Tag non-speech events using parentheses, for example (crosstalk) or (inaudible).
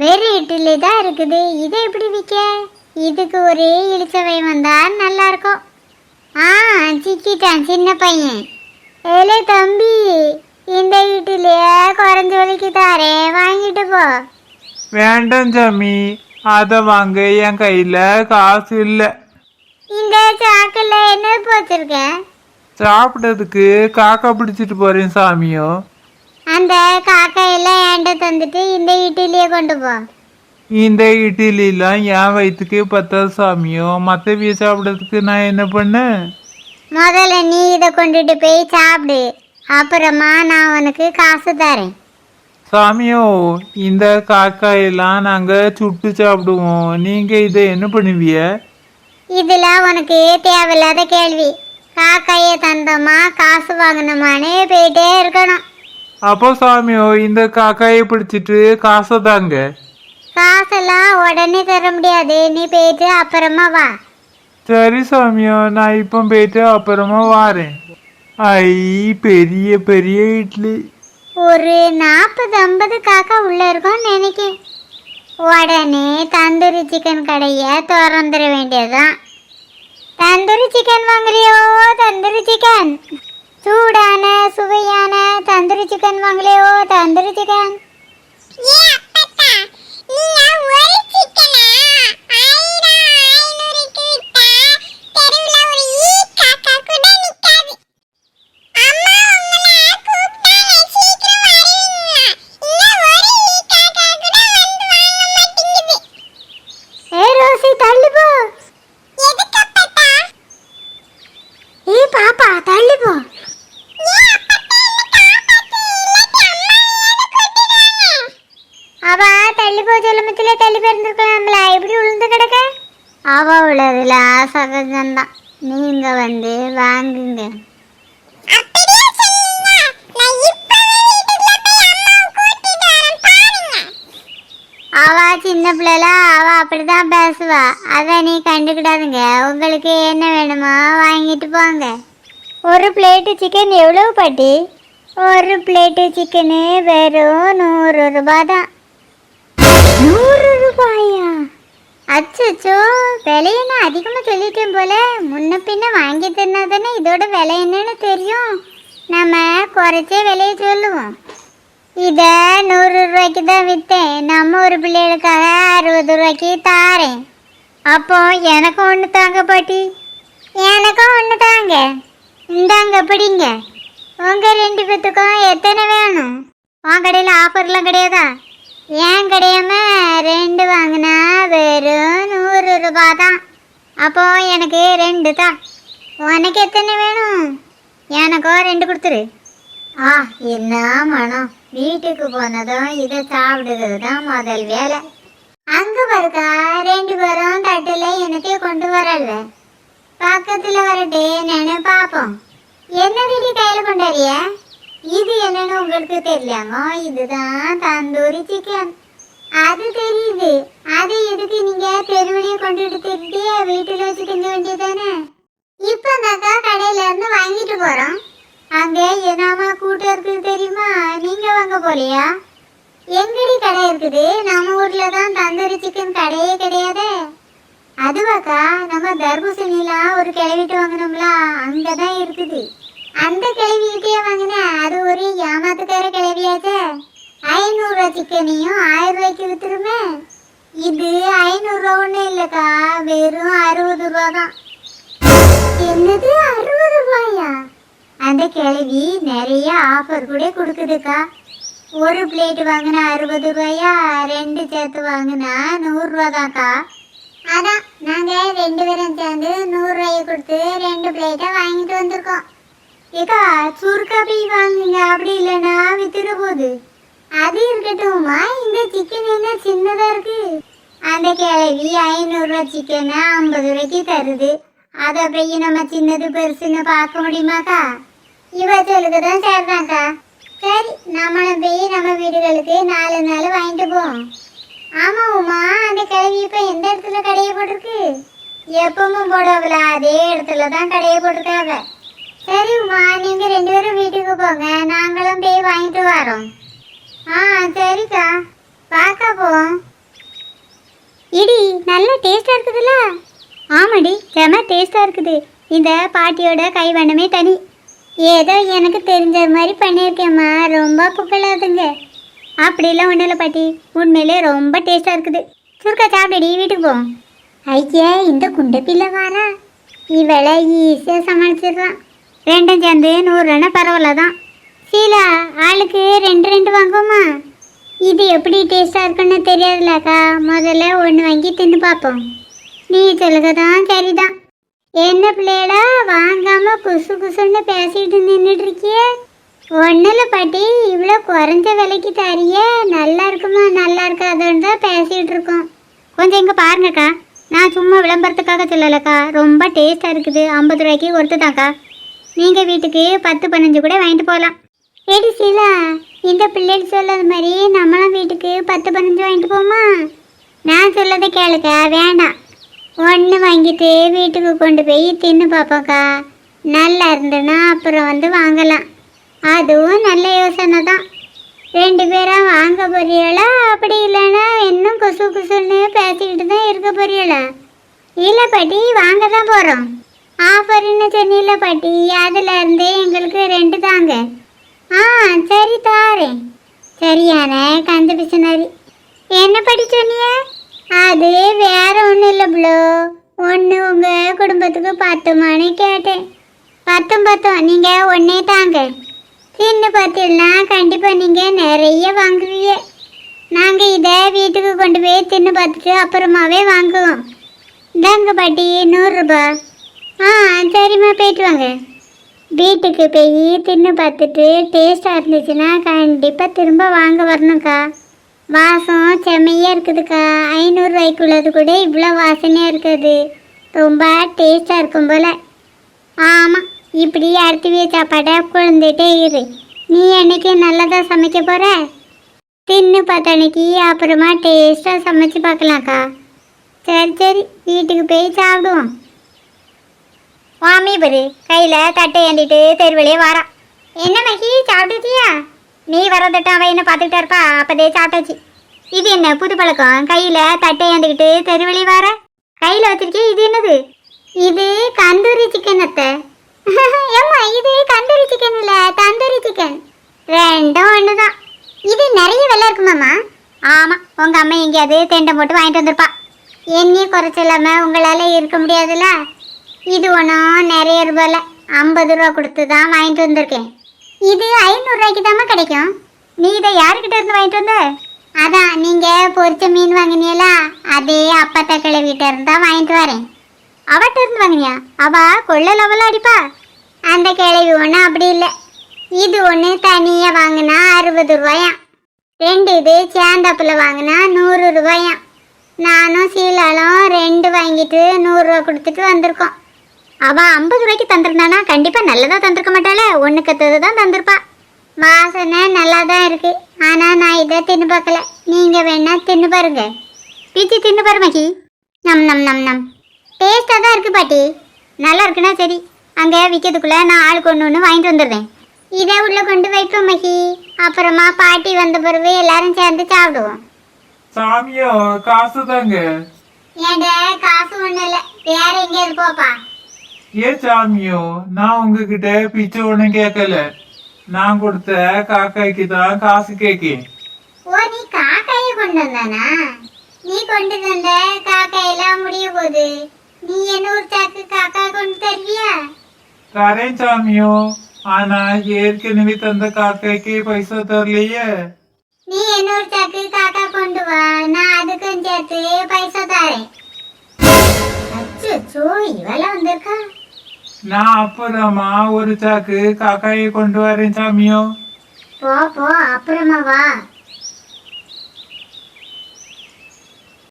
வெறும் இட்லி தான் இருக்குது. இதை எப்படி விற்க இதுக்கு ஒரே இழிச்சவை வந்தா நல்லா இருக்கும் ஆ சிக்கிட்டான் சின்ன பையன். ஏலே தம்பி இந்த இட்லிய குறைஞ்ச விலைக்கு தாரேன் வாங்கிட்டு போ. வேண்டாம் சாமி அதை வாங்க என் கையில் காசு இல்லை. இந்த சாக்கில் என்ன போச்சிருக்க சாப்பிட்டதுக்கு காக்கா பிடிச்சிட்டு போறேன் சாமியோ. அந்த காக்கையெல்லாம் ஏண்ட தந்துட்டு இந்த இட்லியை கொண்டு போ. இந்த இட்லிலாம் என் வயிற்றுக்கே பத்தாது சாமியோ. மற்றவிய சாப்பிட்றதுக்கு நான் என்ன பண்ணேன் முதல்ல நீ இதை கொண்டுட்டு போய் சாப்பிடு. அப்புறமா நான் உனக்கு காசு தரேன். சாமியோ இந்த காக்காயெல்லாம் நாங்கள் சுட்டு சாப்பிடுவோம். நீங்கள் இதை என்ன பண்ணுவிய இதில் உனக்கு தேவையில்லாத கேள்வி. காக்கையை தந்தோமா காசு வாங்கினோமான்னு போயிட்டே இருக்கணும். அப்போ சாமியோ இந்த காக்காயை பிடிச்சிட்டு காசை தாங்க. காசெல்லாம் உடனே தர முடியாது. நீ போயிட்டு அப்புறமா வா. சரி சாமியோ நான் இப்போ போயிட்டு அப்புறமா வாரேன். ஐ பெரிய பெரிய இட்லி. ஒரு நாற்பது ஐம்பது காக்கா உள்ள இருக்கும்னு நினைக்கிறேன். உடனே தந்தூரி சிக்கன் கடையை திறந்துட வேண்டியதுதான். தந்தூரி சிக்கன் வாங்குறியோ தந்தூரி சிக்கன் சூடான சுவையான தந்தூரி சிக்கன் வாங்கலையோ? தந்தூரி சிக்கன் அவ உள்ளதுல சகஜம்தான் நீங்க வந்து வாங்குங்க. அவ சின்ன பிள்ளைல அவ அப்படிதான் பேசுவா. அதை நீ கண்டுக்கிடாதுங்க. உங்களுக்கு என்ன வேணுமோ வாங்கிட்டு போங்க. ஒரு பிளேட்டு சிக்கன் எவ்வளவு பாட்டி? ஒரு பிளேட்டு சிக்கனு வெறும் நூறு ரூபாய் தான் நூறு ரூபாயா? அச்சோ விலை என்ன அதிகமாக சொல்லிட்டேன் போல. முன்ன பின்ன வாங்கி தின்னா தானே இதோட விலை என்னன்னு தெரியும். நம்ம குறைச்சே விலையை சொல்லுவோம். இதை நூறு ரூபாய்க்கு தான் விற்றேன் நம்ம ஒரு பிள்ளைகளுக்காக அறுபது ரூபாய்க்கு தாரேன். அப்போ எனக்கும் ஒன்று தாங்க பாட்டி. எனக்கும் ஒன்று தாங்க. இந்தாங்க பிடிங்க. உங்கள் ரெண்டு பேத்துக்கும் எத்தனை வேணும்? உன் கடையில் ஆஃபர்லாம் கிடையாதா? ஏன் கிடையாம ரெண்டு வாங்கினா வெறும் நூறு ரூபா தான் அப்போ எனக்கு ரெண்டு தான். உனக்கு எத்தனை வேணும்? எனக்கோ ரெண்டு கொடுத்துரு. ஆ என்ன மனம். வீட்டுக்கு போனதும் இதை சாப்பிடுறது தான் முதல் வேலை. அங்க பாருக்கா ரெண்டு பேரும் தட்டுல எனக்கு கொண்டு வரல பக்கத்துல வரட்டே நினை பாப்போம். என்ன வீட்டு கையில கொண்டாடிய? இது என்னன்னு உங்களுக்கு தெரியலாமோ இதுதான் தந்தூரி சிக்கன் அது தெரியுது. அது எதுக்கு நீங்க தெருவழியை கொண்டுட்டு திருட்டி வீட்டுல வச்சு திங்க வேண்டியதானே இப்ப நாக்கா கடையில இருந்து வாங்கிட்டு போறோம். அங்க என்னமா கூட்டம் இருக்குது தெரியுமா? நீங்க வாங்க போலியா? எங்கடி கடை இருக்குது? நம்ம ஊர்ல தான் தந்தூரி சிக்கன் கடையே கிடையாது. அதுவாக்கா நம்ம தர்பூசணிலாம் ஒரு கிளவிட்டு வாங்கினோம்ல அங்கதான் இருக்குது. அந்த கிளவிக்கிட்டே வாங்கினேன் அது ஒரு ஏமாத்துக்கார கிளவியாச்சே ஐநூறுரூவா சிக்கனையும் ஆயிரம் ரூபாய்க்கு வித்துருமே இது ஐநூறுரூவா ஒன்றும் இல்லைக்கா. வெறும் அறுபது ரூபா தான் என்னது அறுபது ரூபாயா? அந்த கிழவி நிறைய ஆஃபர் கூட கொடுக்குதுக்கா. ஒரு பிளேட் வாங்கினா அறுபது ரூபாயா? ரெண்டு சேர்த்து வாங்கினா நூறுரூவா தான்க்கா அதான் நாங்கள் ரெண்டு பேரும் சேர்ந்து நூறுரூவாயை கொடுத்து ரெண்டு பிளேட்டை வாங்கிட்டு வந்திருக்கோம். ஏக்கா சுருக்கா போய் வாங்குங்க. அப்படி இல்லைன்னா வித்துட போகுது. அது இருக்கட்டும்மா இந்த சிக்கன் என்ன சின்னதாக இருக்கு? அந்த கிழவி ஐநூறுரூவா சிக்கனை ஐம்பது ரூபாய்க்கு தருது. அதை போய் நம்ம சின்னது பெருசுன்னு பார்க்க முடியுமாக்கா? இவ சொல்லுக்கு தான் சேர்தாங்க்கா சரி நம்மளும் போய் நம்ம வீடுகளுக்கு நாலு நாள் வாங்கிட்டு போவோம். ஆமாம் உமா அந்த கிழவி இப்போ எந்த இடத்துல கடையை போட்டிருக்கு? எப்பவும் போடுவல அதே இடத்துல தான் கடையை போட்டிருக்காங்க. சரிம்மா நீங்க ரெண்டு பேரும் வீட்டுக்கு போங்க. நாங்களும் போய் வாங்கிட்டு வரோம். ஆ சரிக்கா. பார்க்க போவோம் டேஸ்டா இருக்குதுல்ல? ஆமாடி செம டேஸ்டா இருக்குது. இந்த பாட்டியோட கைவண்ணமே தனி. ஏதோ எனக்கு தெரிஞ்ச மாதிரி பண்ணியிருக்கேம்மா. ரொம்ப புகழாதுங்க. அப்படிலாம் ஒன்றும் இல்லை பாட்டி. உண்மையிலே ரொம்ப டேஸ்டாக இருக்குது. சுருக்கா சாப்பிடுடி வீட்டுக்கு போவோம் ஐயா இந்த குண்டை பிள்ளை வாரா. இவளை ஈஸியாக சமாளிச்சிடுறான் ரெண்டும் சேர்ந்து நூறுனா பரவாயில்ல தான் சீலா ஆளுக்கு ரெண்டு ரெண்டு வாங்குவோமா? இது எப்படி டேஸ்ட்டாக இருக்குன்னு தெரியாதுலக்கா. முதல்ல ஒன்று வாங்கி தின்னு பார்ப்போம். நீ சொல்லுக தான் சரிதான். என்ன பிள்ளையடா வாங்காமல் குசு குசுன்னு பேசிட்டு நின்றுட்டு இருக்கியே? பாட்டி இவ்வளோ குறைஞ்ச விலைக்கு தரிய. நல்லா இருக்குமா நல்லா இருக்காதுன்னு தான் பேசிகிட்டு இருக்கோம். கொஞ்சம் இங்கே பாருங்கக்கா. நான் சும்மா விளம்பரத்துக்காக சொல்லலைக்கா. ரொம்ப டேஸ்ட்டாக இருக்குது. ஐம்பது ரூபாய்க்கு ஒருத்துதாக்கா நீங்கள் வீட்டுக்கு பத்து பதினஞ்சு கூட வாங்கிட்டு போகலாம் ஏடி சீலா இந்த பிள்ளைகள் சொல்லாத மாதிரி நம்மளும் வீட்டுக்கு பத்து பதினஞ்சு வாங்கிட்டு போமா? நான் சொல்லதை கேளுக்கா வேண்டாம். ஒன்று வாங்கிட்டு வீட்டுக்கு கொண்டு போய் தின்னு பார்ப்போக்கா நல்லா இருந்ததுன்னா அப்புறம் வந்து வாங்கலாம். அதுவும் நல்ல யோசனை தான். ரெண்டு பேரா வாங்க போறீங்களா? அப்படி இல்லைன்னா இன்னும் கொசு குசுன்னு பேசிக்கிட்டு தான் இருக்க போறீங்களா? இல்லை பாட்டி வாங்க தான் போகிறோம் ஆஃபர்னு சொன்னில பாட்டி. அதுல இருந்து எங்களுக்கு ரெண்டு தாங்க. ஆ சரி தாரேன். சரியான கந்து பிசினாரி. என்ன படி சொன்னிய? அது வேற ஒன்றும் இல்லை ப்ளோ ஒன்று உங்கள் குடும்பத்துக்கு பத்துமான்னு கேட்டேன். பத்தும் பத்தும். நீங்கள் ஒன்றே தாங்க. சின்ன பார்த்தீங்கன்னா கண்டிப்பாக நீங்கள் நிறைய வாங்குவீங்க. நாங்கள் இதை வீட்டுக்கு கொண்டு போய் தின்னு பார்த்துட்டு அப்புறமாவே வாங்குவோம். இந்தாங்க பாட்டி நூறுரூபா ஆ சரிம்மா போயிட்டு வாங்க. வீட்டுக்கு போய் தின்னு பார்த்துட்டு டேஸ்ட்டாக இருந்துச்சுன்னா கண்டிப்பாக திரும்ப வாங்க வரணும்க்கா. வாசம் செம்மையாக இருக்குதுக்கா. ஐநூறுரூவாய்க்குள்ளது கூட இவ்வளோ வாசனையாக இருக்குது. ரொம்ப டேஸ்ட்டாக இருக்கும் போல். ஆமாம் இப்படி அடுத்து சாப்பாடை குழந்தைகிட்டே இரு. நீ என்னைக்கு நல்லதாக சமைக்க போகிற தின்னு பார்த்தனைக்கு அப்புறமா டேஸ்ட்டாக சமைச்சு பார்க்கலாம்க்கா. சரி சரி வீட்டுக்கு போய் சாப்பிடுவோம். வாமி பெரு. கையில் தட்டை ஏந்திட்டு தெருவிலே வாரா. என்ன மகி? சாப்பிட்டுட்டியா? நீ வரதட்டும் அவன் என்ன பார்த்துக்கிட்டா இருப்பா? அப்பதே சாப்பிட்டாச்சு. இது என்ன புது பழக்கம்? கையில் தட்டை ஏந்திக்கிட்டு தெருவிலே வார. கையில் வச்சிருக்கேன் இது என்னது? இது தந்தூரி சிக்கன் அத்தை. (laughs) ஏம்மா இது தந்தூரி சிக்கன் இல்லை தந்தூரி சிக்கன் ரெண்டும் ஒன்று தான் இது நிறைய வெள்ளை இருக்குமாம்மா? ஆமாம் உங்கள் அம்மா எங்கேயாவது தெண்டை போட்டு வாங்கிட்டு வந்திருப்பா. என்னையும் குறைச்சில்லாம உங்களால் இருக்க முடியாதுல்ல? இது ஒன்றும் நிறைய ரூபாயில் ஐம்பது ரூபா கொடுத்து தான் வாங்கிட்டு வந்திருக்கேன். இது ஐநூறுரூவாய்க்கு தாம்மா கிடைக்கும். நீ இதை யாருக்கிட்ட இருந்து வாங்கிட்டு வந்த? அதான் நீங்கள் பொரிச்ச மீன் வாங்கினீங்களா? அதே அப்பா கிழவிட்ட இருந்து தான் வாங்கிட்டு வரேன். அவட்ட இருந்து வாங்கினியா? அவ கொள்ள லெவலில் அடிப்பா? அந்த கிழவி ஒன்று அப்படி இல்லை. இது ஒன்று தனியாக வாங்கினா அறுபது ரூபாயாம். ரெண்டு இது சேந்தாப்பில் வாங்கினா நூறு ரூபாயாம். நானும் சீலாலும் ரெண்டு வாங்கிட்டு நூறுரூவா கொடுத்துட்டு வந்திருக்கோம். அவன் ஐம்பது ரூபாய்க்கு தந்திருந்தானா? கண்டிப்பாக நல்லதாக தந்திருக்க மாட்டாளே. ஒன்றுக்கத்தது தான் தந்திருப்பா. வாசனை நல்லா தான் இருக்கு. ஆனால் நான் இதை தின்னு பார்க்கல. நீங்கள் வேணா தின்னு பாருங்க. பிச்சு தின்னு பாரு மகி. நம் நம் நம் நம். டேஸ்ட்டாக தான் இருக்கு பாட்டி. நல்லா இருக்குன்னா சரி. அங்கே விற்கிறதுக்குள்ளே நான் ஆளுக்கு ஒன்று ஒன்று வாங்கிட்டு வந்துடுறேன். இதை உள்ள கொண்டு வைப்போம் மகி. அப்புறமா பாட்டி வந்த பிறகு எல்லாரும் சேர்ந்து சாப்பிடுவோம். சாமியோ காசு தாங்க. ஏண்ட காசு ஒன்றும் இல்லை. வேற எங்கேயாவது போப்பா. ஏ சாமியோ நான் உங்ககிட்ட பிச்சை ஒன்றும் கேட்கல. நான் கொடுத்த காக்காய்க்கு தான் காசு கேக்கேன் ஓ நீ காக்காயை கொண்டு வந்தானா? நீ கொண்டு வந்த காக்காயெல்லாம் முடிய போகுது. நீ என்ன ஒரு சாக்கு காக்கா கொண்டு தருவியா? தரேன் சாமியோ ஆனா ஏற்கனவே தந்த காக்காய்க்கு பைசா தரலையே. நீ என்ன ஒரு சாக்கு காக்கா கொண்டு வா நான் அதுக்கும் சேர்த்து பைசா தரேன். அச்சோ இவெல்லாம் வந்திருக்கா? நான் அப்புறமா ஒரு சாக்கு காக்காயை கொண்டு வரேன் சாமியோ. போ போ அப்புறமா வா.